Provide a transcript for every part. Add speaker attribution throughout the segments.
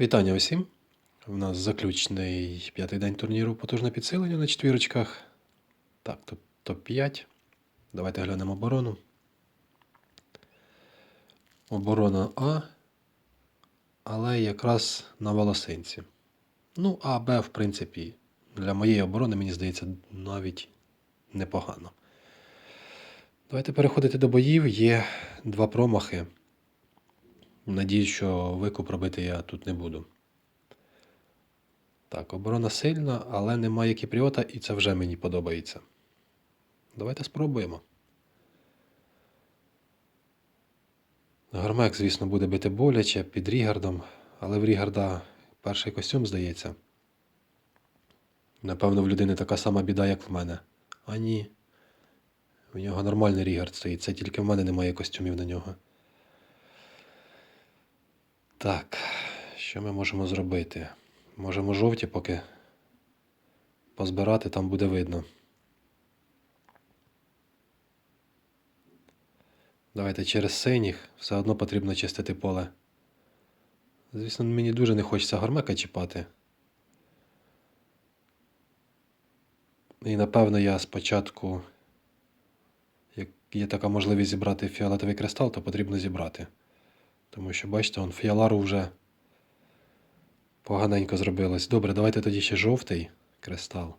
Speaker 1: Вітання усім. У нас заключний п'ятий день турніру потужне підсилення на четвірочках. Так, тут топ-5. Давайте глянемо оборону. Оборона А. Але якраз на волосинці. Ну, А, Б, в принципі, для моєї оборони, мені здається, навіть непогано. Давайте переходити до боїв. Є два промахи. Надіюсь, що викуп робити я тут не буду. Так, оборона сильна, але немає кіпріота, і це вже мені подобається. Давайте спробуємо. Гармек, звісно, буде бити боляче під Рігардом, але в Рігарда перший костюм здається. Напевно, в людини така сама біда, як в мене. А ні. У нього нормальний Рігард стоїть, це тільки в мене немає костюмів на нього. Так, що ми можемо зробити? Можемо жовті поки позбирати, там буде видно. Давайте через синіх все одно потрібно чистити поле. Звісно, мені дуже не хочеться гармека чіпати. І напевно я спочатку, як є така можливість зібрати фіолетовий кристал, то потрібно зібрати. Тому що, бачите, он фіалару вже поганенько зробилось. Добре, давайте тоді ще жовтий кристал.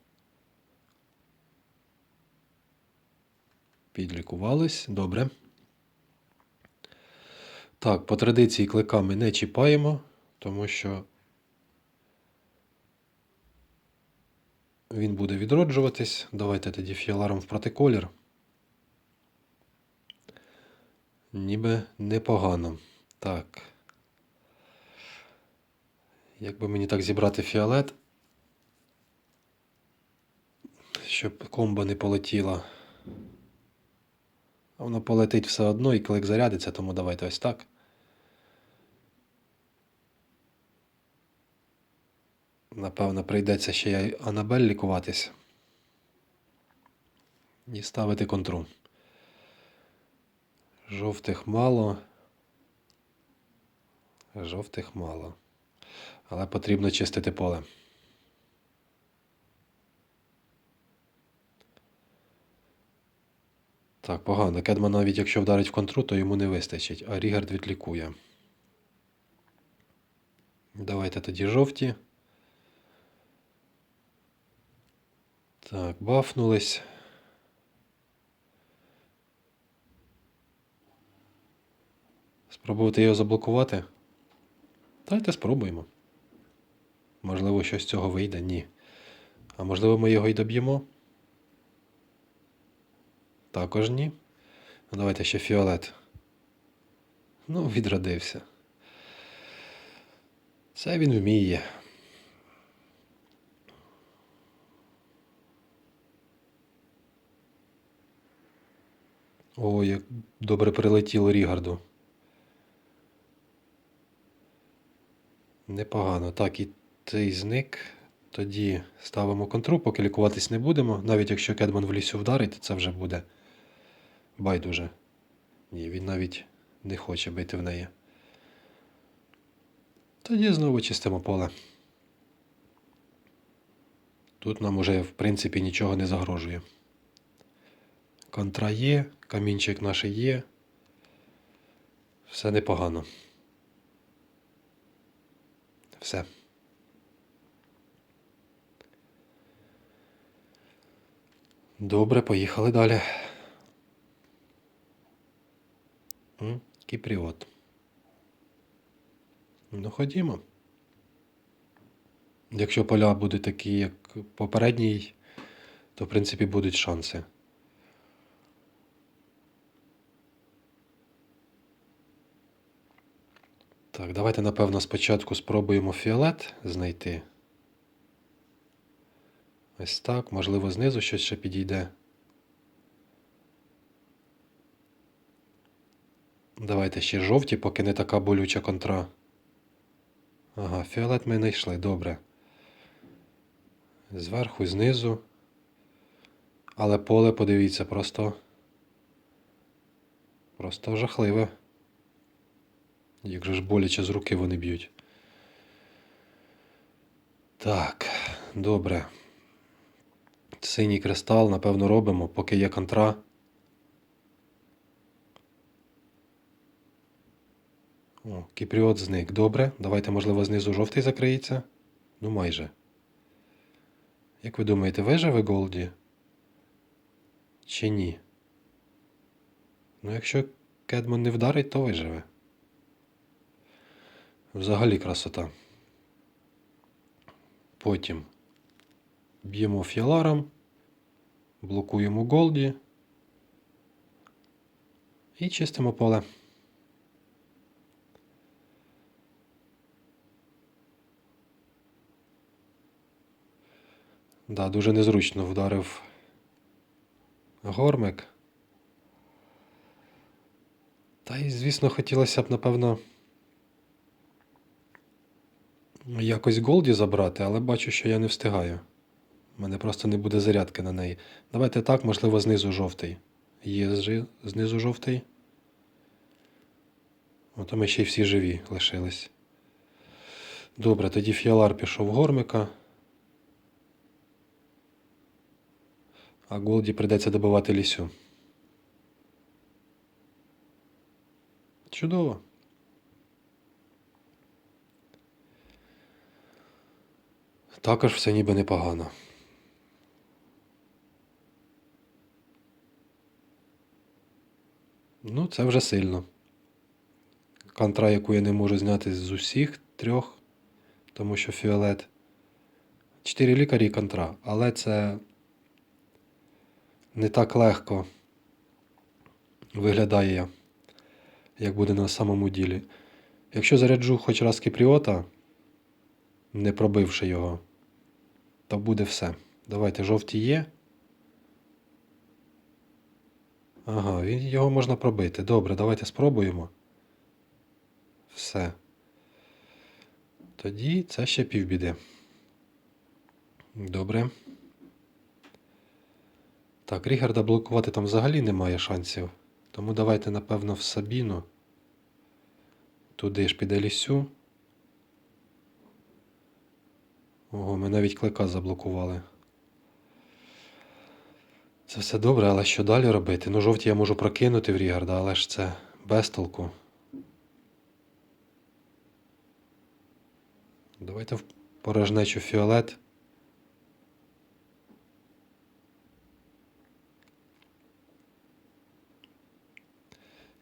Speaker 1: Підлікувались, добре. Так, по традиції клика ми не чіпаємо, тому що він буде відроджуватись. Давайте тоді фіаларом в протиколір. Ніби непогано. Так. Як би мені так зібрати фіолет, щоб комба не полетіла. Воно полетить все одно і клик зарядиться, тому давайте ось так. Напевно, прийдеться ще й Анабель лікуватись. І ставити контру. Жовтих мало. Жовтих мало. Але потрібно чистити поле. Так, погано. Кедман навіть якщо вдарить в контру, то йому не вистачить, а Рігард відлікує. Давайте тоді жовті. Так, бафнулись. Спробувати його заблокувати? Давайте спробуємо. Можливо, щось з цього вийде? Ні. А можливо, ми його й доб'ємо? Також ні. Ну, давайте ще фіолет. Ну, відродився. Це він вміє. О, як добре прилетіло Рігарду. Непогано. Так, і цей зник. Тоді ставимо контру, поки лікуватись не будемо. Навіть якщо Кедман в лісі вдарить, це вже буде байдуже. Ні, він навіть не хоче бити в неї. Тоді знову чистимо поле. Тут нам уже, в принципі, нічого не загрожує. Контра є, камінчик наш є. Все непогано. Все. Добре, поїхали далі. Кіпріот. Ну, ходімо. Якщо поля будуть такі, як попередній, то в принципі будуть шанси. Так, давайте, напевно, спочатку спробуємо фіолет знайти. Ось так, можливо, знизу щось ще підійде. Давайте ще жовті, поки не така болюча контра. Ага, фіолет ми знайшли, добре. Зверху, знизу. Але поле, подивіться, просто. Просто жахливе. Як же ж боляче з руки вони б'ють. Так, добре. Синій кристал, напевно, робимо, поки є контра. О, кіпріот зник. Добре. Давайте, можливо, знизу жовтий закриється. Ну, майже. Як ви думаєте, виживе Голді? Чи ні? Ну, якщо Кедман не вдарить, то виживе. Взагалі красота. Потім б'ємо фіаларом, блокуємо Голді і чистимо поле. Да, дуже незручно вдарив гормик. Та й, звісно, хотілося б, напевно, якось Голді забрати, але бачу, що я не встигаю. У мене просто не буде зарядки на неї. Давайте так, можливо, знизу жовтий. Є зжи- знизу жовтий. Ото ми ще й всі живі лишились. Добре, тоді фіалар пішов в гормика. А Голді прийдеться добивати лісю. Чудово. Також все ніби непогано. Ну, це вже сильно. Контра, яку я не можу зняти з усіх трьох, тому що фіолет. Чотири лікарі і контра, але це не так легко виглядає, як буде на самому ділі. Якщо заряджу хоч раз кіпріота, не пробивши його, то буде все. Давайте жовті є. Ага, його можна пробити. Добре, давайте спробуємо. Все. Тоді це ще півбіди. Добре. Так, Рігарда блокувати там взагалі немає шансів. Тому давайте, напевно, в Сабіну. Туди ж піде лісю. Ого, ми навіть клика заблокували. Це все добре, але що далі робити? Ну, жовті я можу прокинути в Рігарда, але ж це без толку. Давайте в порожнечу фіолет.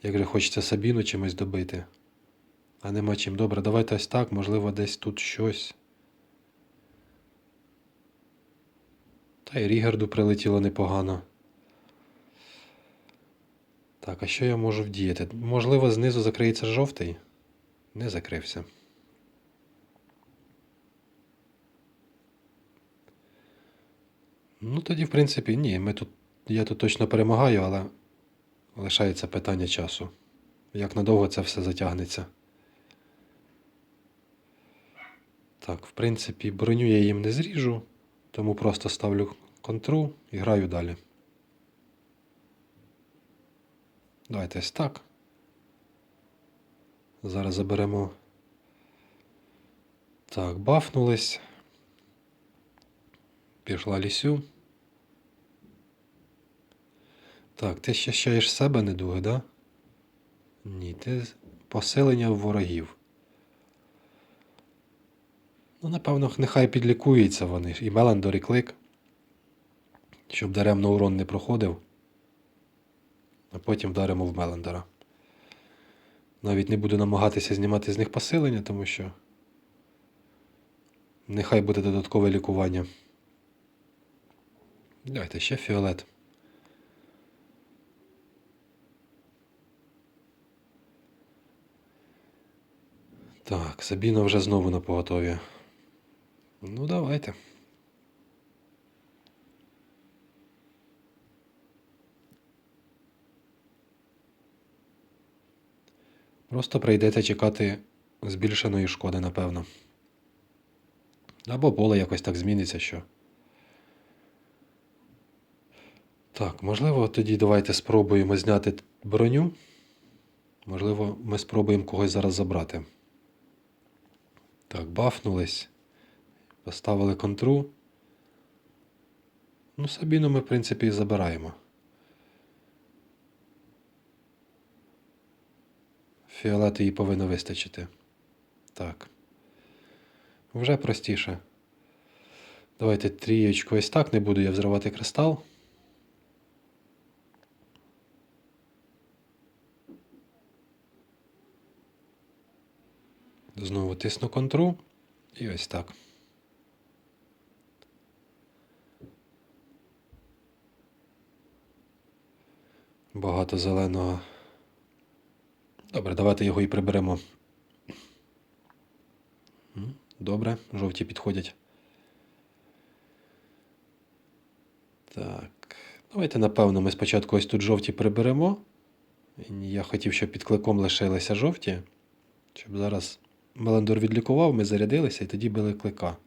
Speaker 1: Як же хочеться Сабіну чимось добити. А нема чим. Добре, давайте ось так, можливо, десь тут щось. Та й Рігарду прилетіло непогано. Так, а що я можу вдіяти? Можливо, знизу закриється жовтий? Не закрився. Ну, тоді, в принципі, ні. Ми тут, я тут точно перемагаю, але лишається питання часу. Як надовго це все затягнеться. Так, в принципі, броню я їм не зріжу, тому просто ставлю контру і граю далі. Давайте ось так. Зараз заберемо. Так, бафнулись. Пішла лісю. Так, ти ще щаєш себе недуги, да? Ні, ти посилення ворогів. Ну, напевно, нехай підлікуються вони. І Меландор, і клик. Щоб даремно урон не проходив. А потім вдаримо в Меландора. Навіть не буду намагатися знімати з них посилення, тому що. Нехай буде додаткове лікування. Давайте ще фіолет. Так, Сабіна вже знову на поготові. Ну, давайте. Просто прийдеться чекати збільшеної шкоди, напевно. Або поле якось так зміниться, що. Так, можливо, тоді давайте спробуємо зняти броню. Можливо, ми спробуємо когось зараз забрати. Так, бафнулись. Поставили контру. Ну, Сабіну ми, в принципі, і забираємо. Фіолету їй повинно вистачити. Так. Вже простіше. Давайте трієчку ось так, не буду я взривати кристал. Знову тисну контру. І ось так. Багато зеленого. Добре, давайте його і приберемо. Добре, жовті підходять. Так. Давайте, напевно, ми спочатку ось тут жовті приберемо. Я хотів, щоб під кликом лишилися жовті. Щоб зараз Меландор відлікував, ми зарядилися і тоді били клика.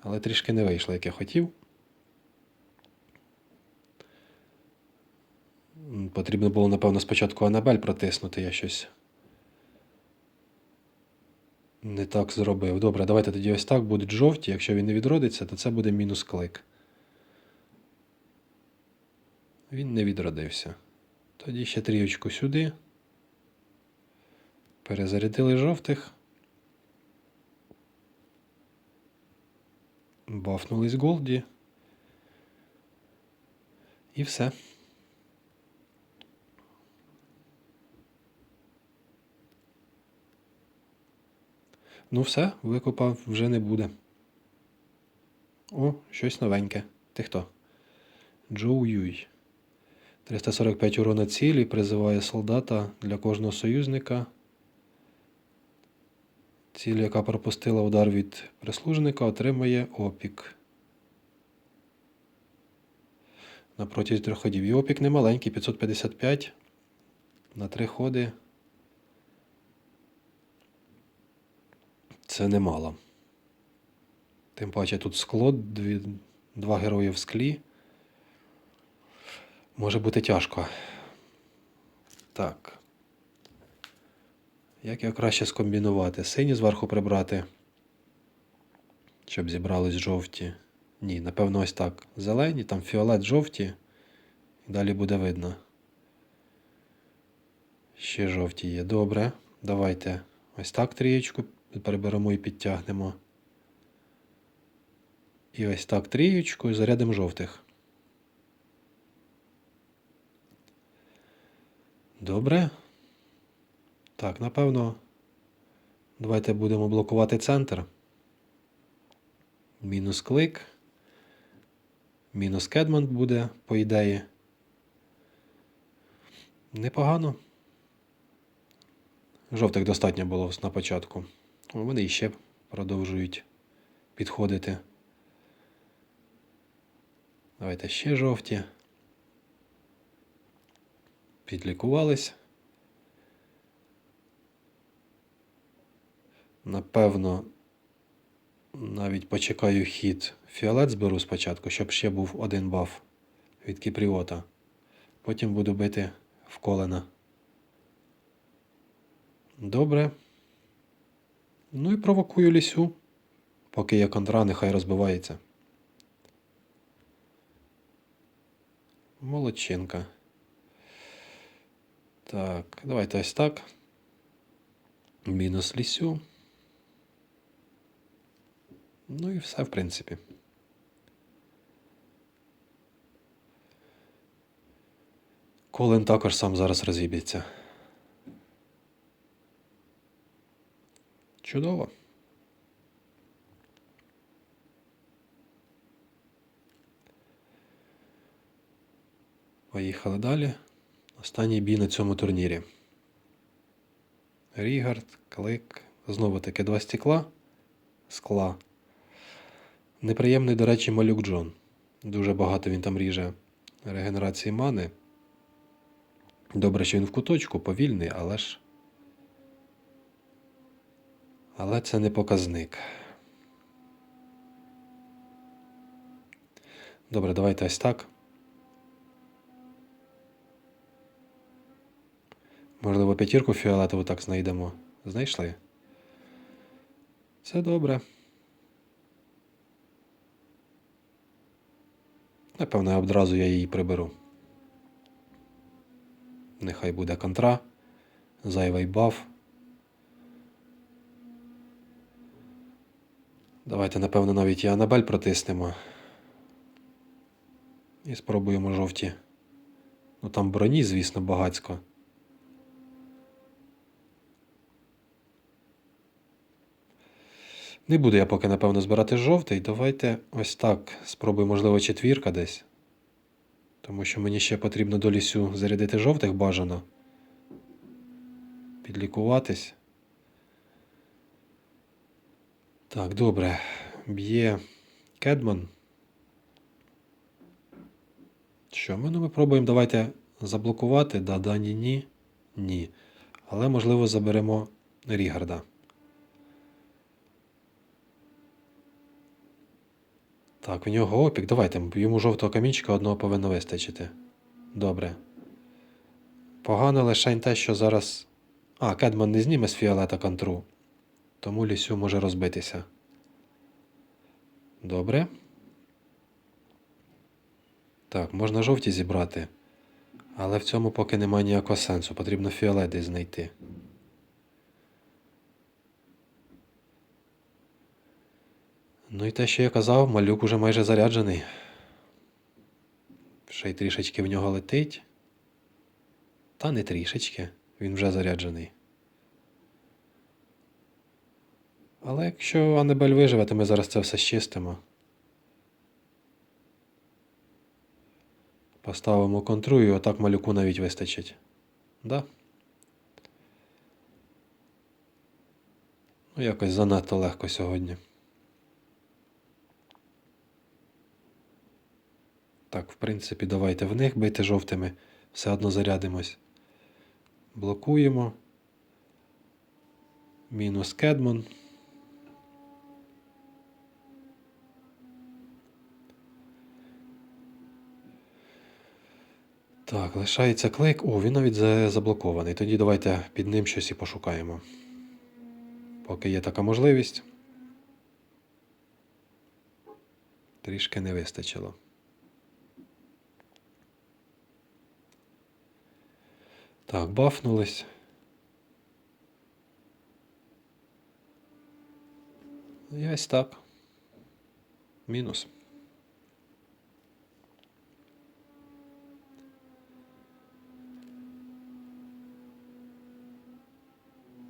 Speaker 1: Але трішки не вийшло, як я хотів. Потрібно було, напевно, спочатку Анабель протиснути, я щось не так зробив. Добре, давайте тоді ось так будуть жовті. Якщо він не відродиться, то це буде мінус клик. Він не відродився. Тоді ще трієчку сюди. Перезарядили жовтих. Бафнулись Голді. І все. Ну, все, викопав вже не буде. О, щось новеньке. Ти хто? Джоу Юй. 345 урона цілі призиває солдата для кожного союзника. Ціль, яка пропустила удар від прислужника, отримає опік. На трьох ходів. І опік не маленький, 555 на три ходи. Це немало. Тим паче тут скло, дві, два герої в склі. Може бути тяжко. Так. Як його краще скомбінувати? Сині зверху прибрати, щоб зібрались жовті. Ні, напевно, ось так. Зелені, там фіолет жовті. І далі буде видно. Ще жовті є. Добре. Давайте ось так трієчку переберемо і підтягнемо. І ось так трієчку і зарядимо жовтих. Добре. Так, напевно, давайте будемо блокувати центр. Мінус клик. Мінус кедман буде, по ідеї. Непогано. Жовтих достатньо було на початку. О, Вони іще продовжують підходити. Давайте ще жовті. Підлікувались. Напевно, навіть почекаю хід. Фіолет зберу спочатку, щоб ще був один баф від Кіпріота. Потім буду бити в колена. Добре. Ну і провокую лісю. Поки є контра, нехай розбивається. Молодчинка. Так, давайте ось так. Мінус лісю. Ну і все, в принципі. Колин також сам зараз розіб'ється. Чудово. Поїхали далі. Останній бій на цьому турнірі. Рігард, клик. Знову таки два стекла. Скла. Неприємний, до речі, малюк Джон. Дуже багато він там ріже регенерації мани. Добре, що він в куточку, повільний, але ж але це не показник. Добре, давайте ось так. Можливо, п'ятірку фіолетову так знайдемо. Знайшли? Це добре. Напевно, одразу я її приберу. Нехай буде контра, зайвий баф. Давайте, напевно, навіть і Анабель протиснемо. І спробуємо жовті. Ну там броні, звісно, багацько. Не буду я поки, напевно, збирати жовтий. Давайте ось так. Спробую, можливо, четвірка десь. Тому що мені ще потрібно до лісю зарядити жовтих бажано. Підлікуватись. Так, добре. Б'є Кедман. Що ми? Ну, ми пробуємо давайте заблокувати. Да, да, ні, ні. Ні. Але можливо заберемо Рігарда. Так, в нього опік. Давайте. Йому жовтого камінчика одного повинно вистачити. Добре. Погано лише те, що зараз. А, Кедман не зніме з фіолета контру. Тому лісю може розбитися. Добре. Так, можна жовті зібрати. Але в цьому поки немає ніякого сенсу. Потрібно фіолет десь знайти. Ну і те, що я казав, малюк уже майже заряджений. Ще й трішечки в нього летить. Та не трішечки, він вже заряджений. Але якщо Аннебель виживе, то ми зараз це все щистимо. Поставимо контру і отак малюку навіть вистачить. Да? Ну, якось занадто легко сьогодні. Так, в принципі, давайте в них бити жовтими. Все одно зарядимось. Блокуємо. Мінус кедмон. Так, лишається клик. О, він навіть заблокований. Тоді давайте під ним щось і пошукаємо. Поки є така можливість. Трішки не вистачило. Так, бафнулись. І ось так. Мінус.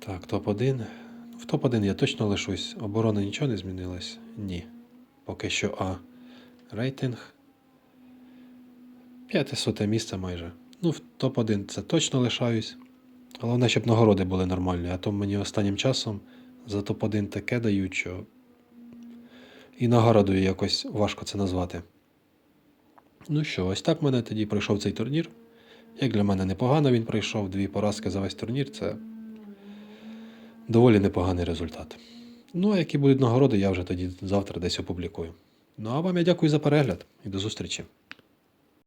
Speaker 1: Так, топ-1. В топ-1 я точно лишусь. Оборона нічого не змінилась? Ні. Поки що А. Рейтинг. П'ятисоте місце майже. Ну, в топ-1 це точно лишаюсь. Головне, щоб нагороди були нормальні, а то мені останнім часом за топ-1 таке дають, що і нагородою якось важко це назвати. Ну що, ось так в мене тоді пройшов цей турнір. Як для мене непогано він пройшов, дві поразки за весь турнір це доволі непоганий результат. Ну, а які будуть нагороди, я вже тоді завтра десь опублікую. Ну а вам я дякую за перегляд і до зустрічі.